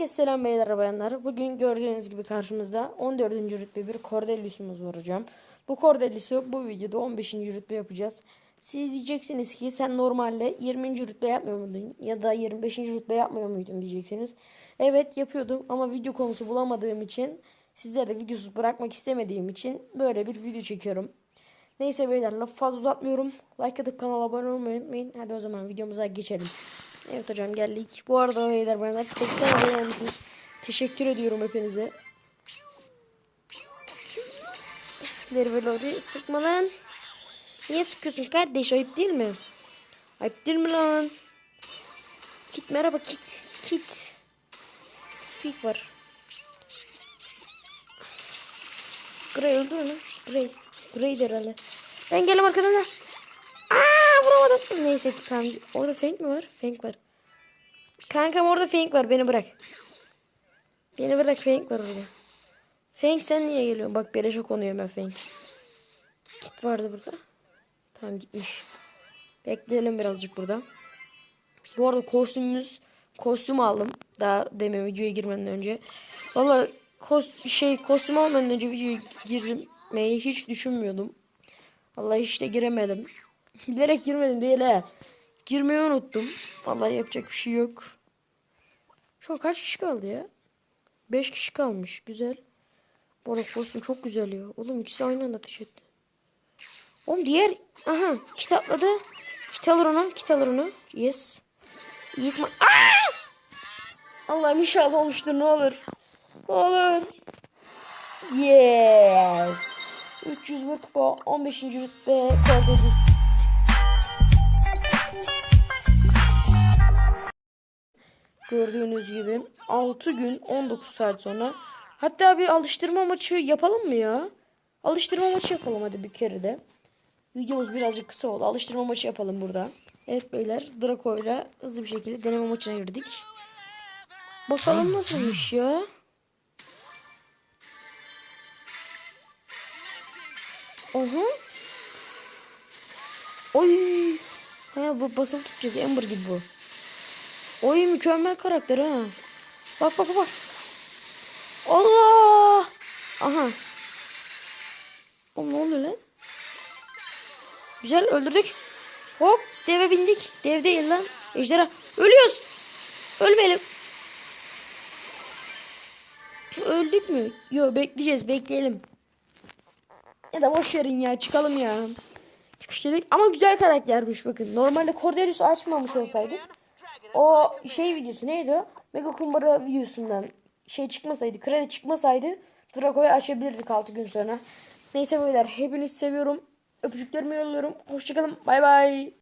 Herkese selam beyler bayanlar. Bugün gördüğünüz gibi karşımızda 14. rütbe bir Cordelius'umuz var hocam. Bu Cordelius'u bu videoda 15. rütbe yapacağız. Siz diyeceksiniz ki sen normalde 20. rütbe yapmıyor muydun ya da 25. rütbe yapmıyor muydun diyeceksiniz. Evet yapıyordum ama video konusu bulamadığım için sizlere de videosuz bırakmak istemediğim için böyle bir video çekiyorum. Neyse beyler lafı fazla uzatmıyorum. Like atıp kanala abone olmayı unutmayın. Hadi o zaman videomuza geçelim. Evet hocam geldik. Bu arada beyler bayanlar 80 abone olmuşuz. Teşekkür ediyorum hepinize. Leri Lori sıkma lan. Niye sıkıyorsun kardeş ayıp değil mi? Ayıp değil mi lan? Kit merhaba kit. Kit. Speak var. Grey öldü mü? Grey. Grey der herhalde. Ben geldim arkadan da. Aa vuramadım. Neyse tamam. Orada Fang mi var? Fang var. Kankam orada Fang var. Beni bırak. Beni bırak Fang var orada. Fang sen niye geliyorsun? Bak beleşe konuyor ben Fang. Kit vardı burada. Tamam gitmiş. Bekleyelim birazcık burada. Bu arada kostümümüz kostüm aldım. Daha demin videoya girmeden önce. Valla kost, şey kostüm almadan önce videoya girmeyi hiç düşünmüyordum. Vallahi hiç de giremedim. Bilerek girmedim değil he. Girmeyi unuttum. Vallahi yapacak bir şey yok. Şu an kaç kişi kaldı ya? 5 kişi kalmış. Güzel. Arada kostüm çok güzel ya. Oğlum ikisi aynı anda ateş etti. Oğlum diğer... Aha kit atladı. Kit alır onu. Kit alır onu. Yes. Yes. Aa! Allah'ım inşallah olmuştur ne olur. Ne olur. Yes. 301 kupa 15. rütbe kaldırdı. Gördüğünüz gibi 6 gün 19 saat sonra hatta bir alıştırma maçı yapalım mı ya? Alıştırma maçı yapalım hadi bir kere de. Videomuz birazcık kısa oldu. Alıştırma maçı yapalım burada. Evet beyler Draco ile hızlı bir şekilde deneme maçına girdik. Bakalım nasılmış ya. Oha. Oy. Ha bu basılı tutacağız. Amber gibi bu. Oy mükemmel karakter ha. Bak bak bak. Allah. Aha. Oğlum ne oluyor lan? Güzel öldürdük. Hop deve bindik. Dev değil lan. Ejderha. Ölüyoruz. Ölmeyelim. Öldük mü? Yo bekleyeceğiz bekleyelim. Ya da boş verin ya çıkalım ya. Çıkış dedik ama güzel karaktermiş bakın. Normalde Cordelius açmamış olsaydık o şey videosu neydi o? Mega Kumbara videosundan şey çıkmasaydı, kredi çıkmasaydı Draco'yu açabilirdik 6 gün sonra. Neyse beyler hepinizi seviyorum. Öpücüklerimi yolluyorum. Hoşçakalın. Bay bay.